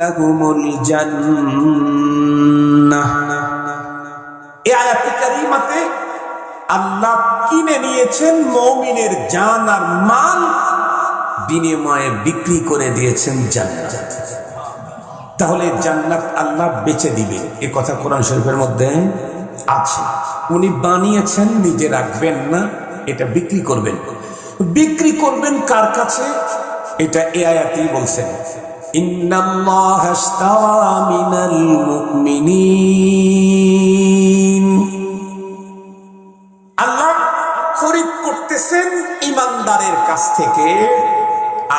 লাহুমুল জান্নাহ। এই আয়াতে কারিমাতে আল্লাহ কিনে নিয়েছেন মমিনের জান আর মাল, বিনিময়ে বিক্রি করে দিয়েছেন জান্নাত। তাহলে জান্নাত আল্লাহ বেচে দিবে, এ কথা কোরআন শরীফের মধ্যে আছে। উনি বানিয়েছেন, নিজে রাখবেন না, এটা বিক্রি করবেন। বিক্রি করবেন কার কাছে? এটা এ আয়াতেই বলছেন। মুমিনিন। আল্লাহ খরিদ করতেছেন ইমানদারের কাছ থেকে,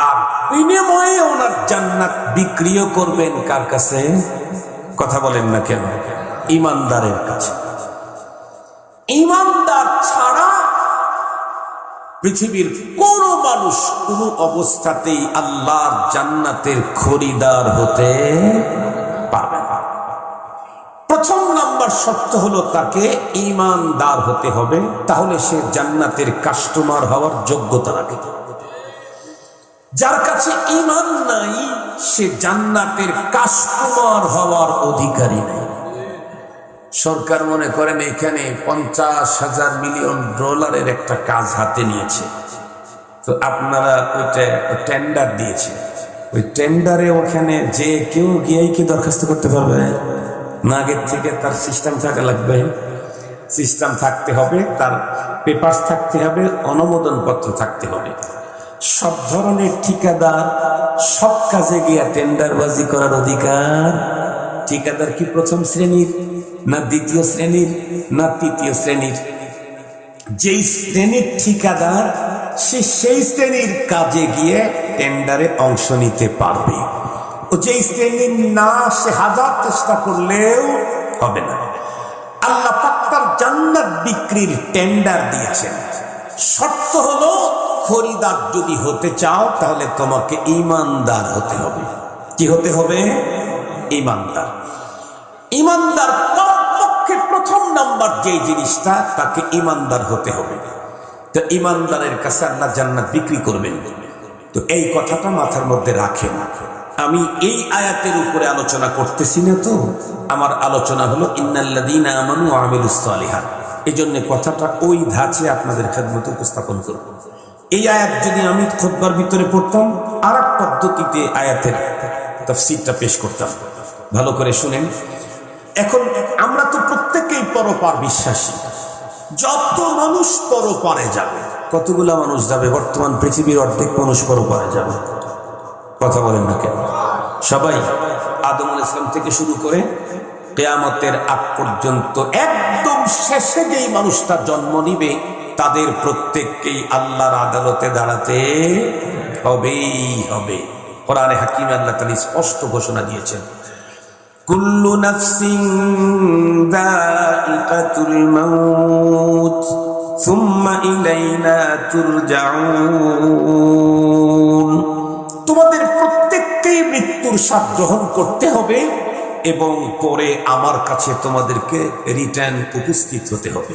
আর বিনিময়ে ওনার জান্নাত বিক্রিও করবেন কার কাছে? কথা বলেন না কেন? ইমানদারের কাছে। ইমানদার ছাড়া পৃথিবীর কোন মানুষ কোন অবস্থাতেই আল্লাহর জান্নাতের খরিদার হতে পারবে প্রথম নাম্বার শর্ত হলো তাকে ইমানদার হতে হবে, তাহলে সে জান্নাতের কাস্টমার হওয়ার যোগ্যতা রাখে। যার কাছে ইমান নাই, সে জান্নাতের কাস্টমার হওয়ার অধিকারী নেই। সরকার মনে করেন এখানে পঞ্চাশ হাজার মিলিয়ন ডলারের একটা কাজ হাতে নিয়েছে। তো আপনারা ওইটা টেন্ডার দিয়েছে। ওই টেন্ডারে ওখানে যে কেউ গিয়েই কি দরখাস্ত করতে পারবে? না, আগের থেকে তার সিস্টেম থাকা লাগবে। সিস্টেম থাকতে হবে, তার পেপার থাকতে হবে অনুমোদন পত্র থাকতে হবে। সব ধরনের ঠিকাদার, সব কাজে গিয়া টেন্ডারবাজি করার অধিকার। ঠিকাদার কি প্রথম শ্রেণির, না দ্বিতীয় শ্রেণির, না তৃতীয় শ্রেণির? যেই শ্রেণির ঠিকাদার সে সেই শ্রেণির কাজে গিয়ে টেন্ডারে অংশ নিতে পারবে। ও যেই শ্রেণির না, সে হাজার চেষ্টা করলেও হবে না। আল্লাহ পাক্তার জান্নাত বিক্রির টেন্ডার দিয়েছেন। শর্ত হলো, খরিদার যদি হতে চাও, তাহলে তোমাকে ইমানদার হতে হবে। কি হতে হবে? ইমানদার ইমানদার পক্ষে প্রথম নাম্বার যে জিনিসটা, তাকে ইমানদার হতে হবে। তো ইমানদারের কাছে আল্লাহ জান্নাত বিক্রি করবেন। তো এই কথাটা মাথার মধ্যে রাখেন। আমি এই আয়াতের উপরে আলোচনা করতেছি না তো। আমার আলোচনা হলো ইন্নাল্লাদিনা এই জন্য কথাটা ওই ধাঁচে আপনাদের খেদমত উপস্থাপন করব। এই আয়াত যদি আমি খোদবার ভিতরে পড়তাম আর এক পদ্ধতিতে আয়াতের তফসিরটা পেশ করতাম। ভালো করে শুনেন। এখন আমরা তো প্রত্যেকেই পরপার বিশ্বাসী। যত মানুষ পরপারে যাবে। কতগুলা মানুষ যাবে? বর্তমান পৃথিবীর অর্ধেক মানুষ পরপারে যাবে। কথা বলেন না কেন? সবাই আদম আল ইসলাম থেকে শুরু করে কেয়ামতের আগ পর্যন্ত একদম শেষে যেই মানুষটা জন্ম নিবে, তাদের প্রত্যেককেই আল্লাহর আদালতে দাঁড়াতে হবেই হবে। কোরআনে হাকিম আল্লাহ তালী স্পষ্ট ঘোষণা দিয়েছেন। কুল্লু নাফসিং দাইকাতুল মাউত, সুম্মা ইলাইনা তুরজাউন। তোমাদের প্রত্যেককেই মৃত্যুর স্বাদ গ্রহণ করতে হবে এবং পরে আমার কাছে তোমাদেরকে রিটার্ন উপস্থিত হতে হবে।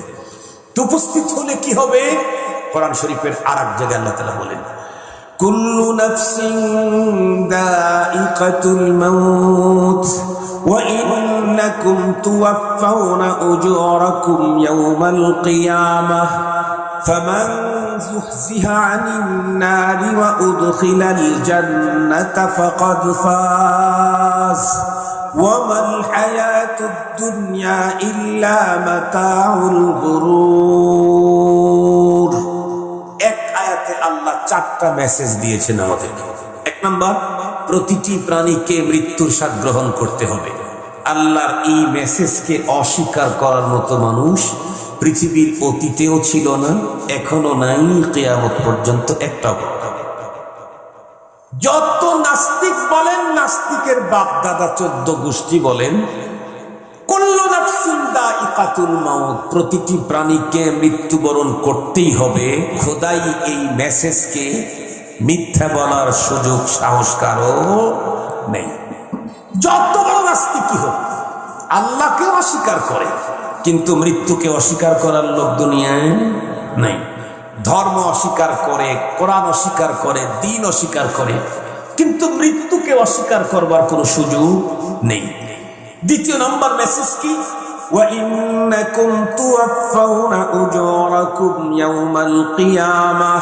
উপস্থিত হলে কি হবে? কোরআন শরীফের আর এক জায়গায় আল্লাহ বলেন, কুল্লু নাফসিং দাইকাতুল মাউত وإنكم توفون أجوركم يوم القيامة فمن زحزح عن النار وأدخل الجنة فقد فاز وما الحياة الدنيا إلا متاع الغرور এক আয়াতে আল্লাহ চারটা মেসেজ দিয়েছেন আমাদেরকে এক নাম্বার প্রতিটি প্রাণীকে মৃত্যুর স্বাদ গ্রহণ করতে হবে। আল্লাহর এই মেসেজকে অস্বীকার করার মতো মানুষ পৃথিবীর অতীতেও ছিল না এখনও নাই, কেয়ামত পর্যন্ত একটাও। যত নাস্তিক বলেন, নাস্তিকের বাপ দাদা চোদ্দ গোষ্ঠী বলেন প্রতিটি প্রাণীকে মৃত্যুবরণ করতেই হবে। খোদাই এই মেসেজকে মিথ্যা বলার সুযোগ সাহস কারো নেই যত বড় নাস্তিকই হোক আল্লাহকে অস্বীকার করে কিন্তু মৃত্যুকে অস্বীকার করার লোক দুনিয়ায় নাই ধর্ম অস্বীকার করে কোরআন অস্বীকার করে দিন অস্বীকার করে কিন্তু মৃত্যুকে অস্বীকার করবার কোনো সুযোগ নেই দ্বিতীয় নাম্বার মেসেজ কি وَإِنَّكُمْ تُوَفَّوْنَ أُجُورَكُمْ يَوْمَ الْقِيَامَةِ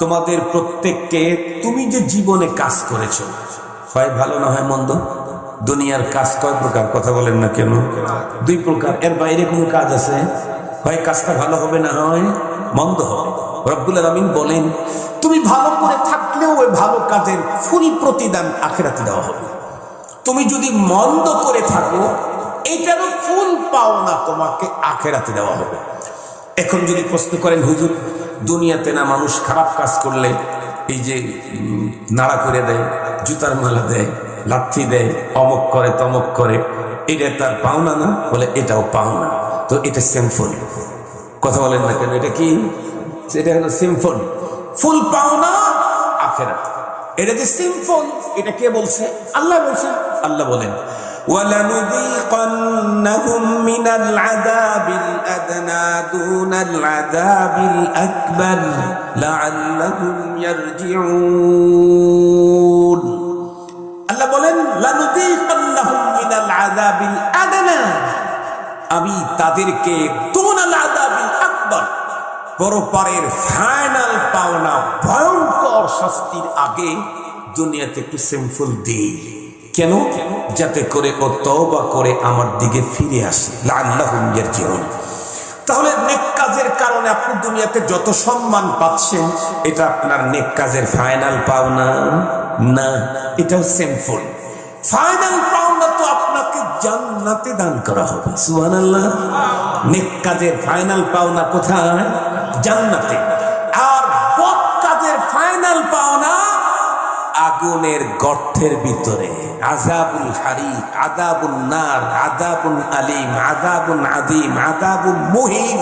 তোমাদের প্রত্যেককে তুমি যে জীবনে কাজ করেছ, হয় ভালো না হয় মন্দ? দুনিয়ার কাজ কয় প্রকার? কথা বলেন না কেন? দুই প্রকার। এর বাইরে কোনো কাজ আছে? হয় কাজটা ভালো হবে না হয় মন্দ হবে? রব্বুল আলমিন বলেন, তুমি ভালো করে থাকলেও ওই ভালো কাজের ফুল প্রতিদান আখেরাতে দেওয়া হবে। তুমি যদি মন্দ করে থাকো, এটারও ফুল পাওনা তোমাকে আখেরাতে দেওয়া হবে। এখন যদি প্রশ্ন করেন, হুজুর দুনিয়াতে না মানুষ খারাপ কাজ করলে এই যে নাড়া করে দেয়, জুতার মালা দেয়, লাথি দেয়, অমক করে, তমক করে, এটা তার পাওনা না? বলে, এটাও পাওনা। তো এটা সিম্পল কথা বলেন না কেন? এটা কি? এটা হলো সিম্পল ফুল পাওনা আখেরাত। এটা যে সিম্পল এটা কে বলছে? আল্লাহ বলছে। আল্লাহ বলেন ولنذيقنهم من العذاب الأدنى دون العذاب الأكبر لعلهم يرجعون আল্লাহ বলেন লানুযীকান্নাহুম মিনাল আযাবিল আদনা আমি তাদেরকে দুনাল আযাবিল আকবার পরপারের ফাইনাল পাওনা ভয়ঙ্কর শাস্তির আগে দুনিয়াতে একটু সিম্পল দেই কেন? যাতে করে ও তওবা করে আমার দিকে ফিরে আসে। লাআল্লাহুম ইয়ারজিউন। তাহলে নেক কাজের কারণে আপনি দুনিয়াতে যত সম্মান পাচ্ছেন, এটা আপনার নেক কাজের ফাইনাল পাওনা? না, এটাও সিম্পল ফাইনাল পাওনা তো আপনাকে জান্নাতে দান করা হবে। নেক কাজের ফাইনাল পাওনা কোথায়? জান্নাতে। আগুনের গর্তের ভিতরে। আজাবুল হারিক আদাবুল নার আদাবুল আলিম আদাবুল আদিম আদাবুল মুহিম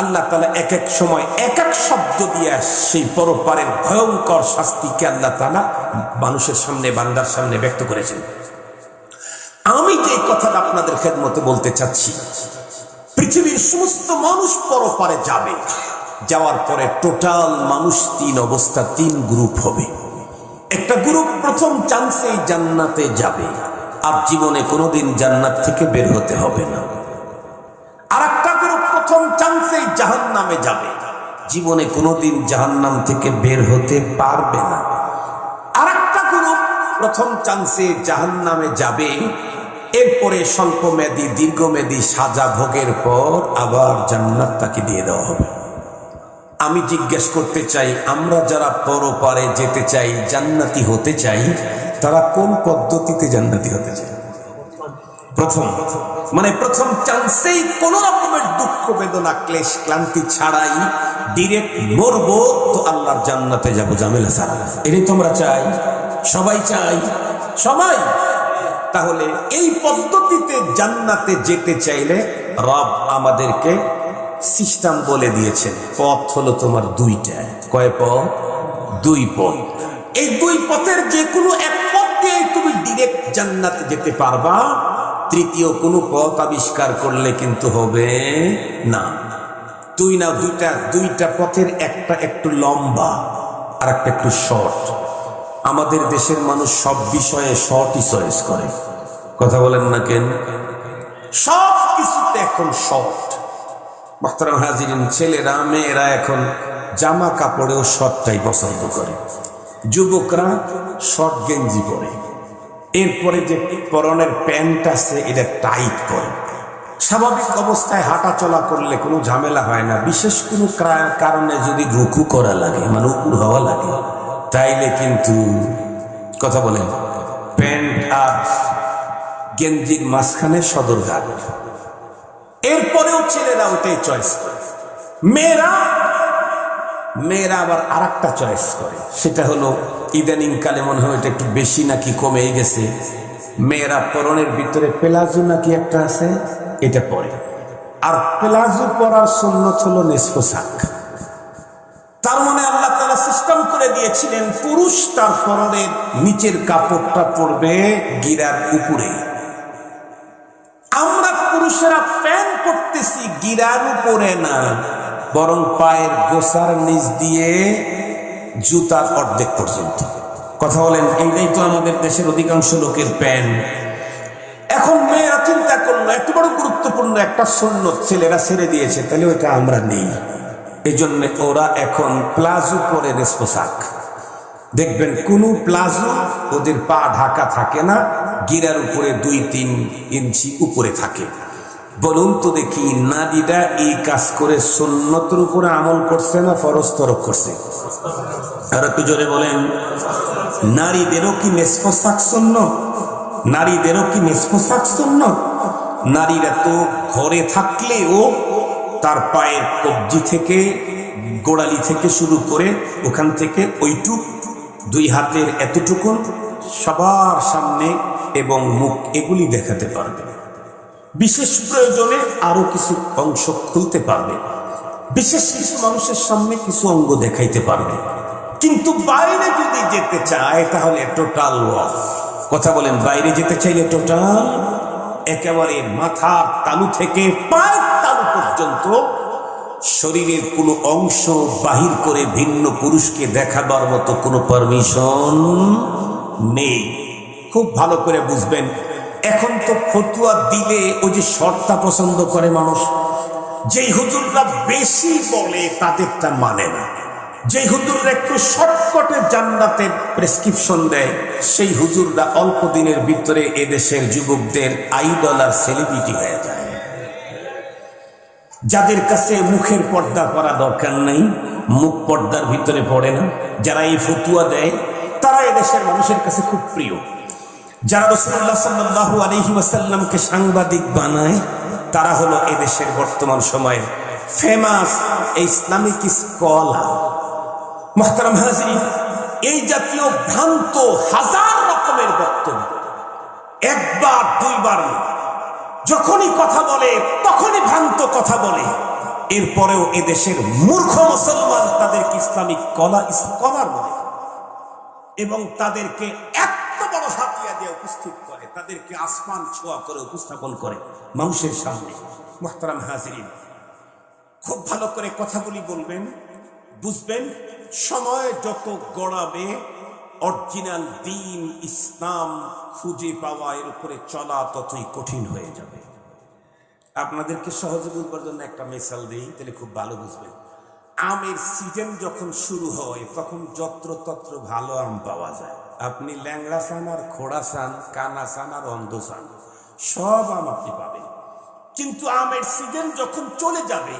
আল্লাহ তালা এক এক সময় এক এক শব্দ দিয়ে সেই পরপারের ভয়ঙ্কর শাস্তিকে আল্লাহ তালা মানুষের সামনে, বান্দার সামনে ব্যক্ত করেছেন। আমি যে কথাটা আপনাদের খেদমতে বলতে চাচ্ছি। পৃথিবীর সমস্ত মানুষ পরপারে যাবে, যাওয়ার পরে টোটাল মানুষ তিন অবস্থা, তিন গ্রুপ হবে। একটা গ্রুপ প্রথম চান্সে জান্নাতে যাবে। আর জীবনে কোনোদিন জান্নাত থেকে বের হতে হবে না। আর একটা গ্রুপ প্রথম চান্সে জাহান নামে যাবে। জীবনে কোনোদিন জাহান্নাম থেকে বের হতে পারবে না। আর একটা গ্রুপ প্রথম চান্সে জাহান নামে যাবে। এরপরে স্বল্পমেয়াদী, দীর্ঘমেয়াদী সাজা ভোগের পর আবার জান্নাত তাকে দিয়ে দেওয়া হবে। আমি জিজ্ঞেস করতে চাই, আমরা যারা পরপারে যেতে চাই, জান্নাতি হতে চাই, তারা কোন পদ্ধতিতে জান্নাতি হতে চাই প্রথম মানে প্রথম চান্সেই কোন রকমের দুঃখ, বেদনা, ক্লেশ, ক্লান্তি ছাড়াই ডিরেক্ট মরবো তো আল্লাহর জান্নাতে যাব জামেলা ছাড়া। এটাই তোমরা চাই। সবাই চাই। সবাই। তাহলে এই পদ্ধতিতে জান্নাতে যেতে চাইলে রব আমাদেরকে সিস্টেম বলে দিয়েছেন পথ হলো তোমার দুইটা। কয় পথ? দুই পথ। এই দুই পথের যে কোনো এক পথ তুমি ডিরেক্ট জান্নাতে যেতে পারবা। তৃতীয় কোনো পথ আবিষ্কার করলে কিন্তু হবে না। দুই না দুইটা দুইটা পথের একটা একটু লম্বা আর একটা একটু শর্ট আমাদের দেশের মানুষ সব বিষয়ে শর্টই চয়েস করে। কথা বলেন না কেন? সব কিছুতে এখন শর্ট মোহতারাম হাজিরিন ছেলেরা, মেয়েরা এখন জামা কাপড়েও শর্টটাই পছন্দ করে। যুবকরা শর্ট গেঞ্জি পরে। এরপরে যে পরনের প্যান্ট আছে, এটা টাইট করে স্বাভাবিক অবস্থায় হাঁটা চলা করলে কোনো ঝামেলা হয় না। বিশেষ কোনো কারণে যদি রুকু করা লাগে মানে উকুর হওয়া লাগে, তাইলে কিন্তু, কথা বলেন, প্যান্ট আর গেঞ্জির মাঝখানে সদর সদরঘাট। এরপরেও ছেলেরা ওটাই চয়েস করে। মেয়েরা মেয়েরা আবার আর একটা চয়েস করে। সেটা হলো, ইদানিং কালে মনে হয় এটা একটু বেশি নাকি কমেই গেছে। মেয়েরা পরনের ভিতরে পেলাজো নাকি একটা আছে, এটা পরে। আর পেলাজো পরার সুন্নত হলো নিষ্পোশাক তার মানে আল্লাহ তালা সিস্টেম করে দিয়েছিলেন, পুরুষ তার পরনের নিচের কাপড়টা পরবে গিরার উপরে পরতেছি গিরার উপরে না, বরং পায়ের গোসার নিচ দিয়ে জুতার অর্ধেক পর্যন্ত। কথা বলেন, এইটাই তো আমাদের দেশের অধিকাংশ লোকের প্যান্ট। এখন মেয়েরা চিন্তা করল এত বড় গুরুত্বপূর্ণ একটা সৈন্য ছেলেরা ছেড়ে দিয়েছে, তাহলে ওইটা আমরা নেই। এই জন্য ওরা এখন প্লাজো পরে রেস পোশাক। দেখবেন, কোনো প্লাজো ওদের পা ঢাকা থাকে না, গিরার উপরে দুই তিন ইঞ্চি উপরে থাকে। বলুন তো দেখি নারীরা এই কাজ করে সুন্নতের উপরে আমল করছে না ফরজ তরক করছে? আর একটু জোরে বলেন, নারীদেরও কি মেসপোশাক শূন্য নারীদেরও কি মেসপোশাক শূন্য নারীরা তো ঘরে থাকলেও তার পায়ের কবজি থেকে, গোড়ালি থেকে শুরু করে ওখান থেকে ওইটুক, দুই হাতের এতটুকু সবার সামনে এবং মুখ এগুলি দেখাতে পারবে। বিশেষ প্রয়োজনে আরও কিছু অংশ খুলতে পারবে। বিশেষ কিছু মানুষের সামনে কিছু অঙ্গ দেখাইতে পারবে। কিন্তু বাইরে যদি যেতে চায়, তাহলে টোটাল কথা বলেন, বাইরে যেতে চাইলে টোটাল একেবারে মাথার তালু থেকে পায়ের তালু পর্যন্ত শরীরের কোনো অংশ বাহির করে ভিন্ন পুরুষকে দেখাবার মতো কোনো পারমিশন নেই। খুব ভালো করে বুঝবেন এখন তো ফতুয়া দিলে ওই যে শর্তা পছন্দ করে মানুষ। যেই হুজুররা বেশি বলে তাদেরটা মানে না। যেই হুজুররা একটু শর্টকটে জান্নাতের প্রেসক্রিপশন দেয়, সেই হুজুররা অল্প দিনের ভিতরে এদেশের যুবকদের আইডল আর সেলিব্রিটি হয়ে যায়। যাদের কাছে মুখের পর্দা করা দরকার নাই, মুখ পর্দার ভিতরে পড়ে না। যারা এই ফতুয়া দেয়, তারা এদেশের মানুষের কাছে খুব প্রিয়। যারা রসুল্লাহ সাল্লাহু আলহি ওয়াসাল্লামকে সাংবাদিক বানায়, তারা হলো এদেশের বর্তমান সময়ে ফেমাস ইসলামিক স্কলার মোহতারাম হাজির, এই জাতীয় ভ্রান্ত হাজার রকমের বক্তব্য। একবার, দুইবার যখনই কথা বলে, তখনই ভ্রান্ত কথা বলে। এরপরেও এদেশের মূর্খ মুসলমান তাদেরকে ইসলামিক কলা স্কলার বলে। এবং তাদেরকে দিয়ে উপস্থিত করে, তাদেরকে আসমান ছোঁয়া করে উপস্থাপন করে মানুষের সামনে। মোহতারাম হাজিরিন, খুব ভালো করে কথাগুলি বলবেন, বুঝবেন, সময় যত গড়াবে, অরিজিনাল দিন ইসলাম খুঁজে পাওয়া এর উপরে চলা ততই কঠিন হয়ে যাবে। আপনাদেরকে সহজে বুঝবার জন্য একটা মেসাল দিই, তাহলে খুব ভালো বুঝবেন। আমের সিজন যখন শুরু হয়, তখন যত্র তত্র ভালো আম পাওয়া যায়। আপনি ল্যাংড়া চান আর খোড়া চান, কানা চান আর অন্ধ চান, সব আম আপনি পাবেন কিন্তু আমের সিজন যখন চলে যাবে,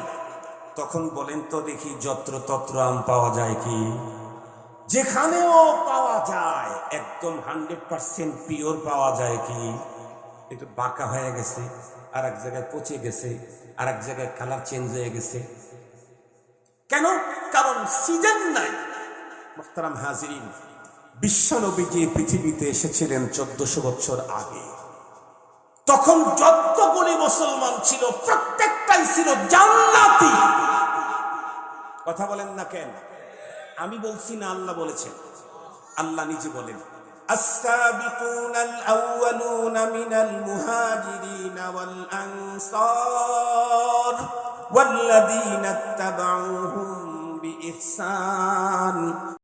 তখন বলেন তো দেখি যত্র তত্র আম পাওয়া যায় কি? যেখানেও পাওয়া যায়, একদম হান্ড্রেড পার্সেন্ট পিওর পাওয়া যায় কি? একটু বাঁকা হয়ে গেছে আর এক জায়গায় পচে গেছে আর এক জায়গায় কালার চেঞ্জ হয়ে গেছে। কেন? কারণ সিজন নাই। মোহতারাম হাজিরিন বিশ্বনবীজি পৃথিবীতে এসেছিলেন চোদ্দশো বছর আগে তখন যতগুলি মুসলমান ছিল প্রত্যেকটাই ছিল জান্নাতি কথা বলেন না কেন আমি বলছি না আল্লাহ বলেছেন আল্লাহ নিজে বলেন السابقون الأولون من المهاجرين والأنصار والذين اتبعوهم بإحسان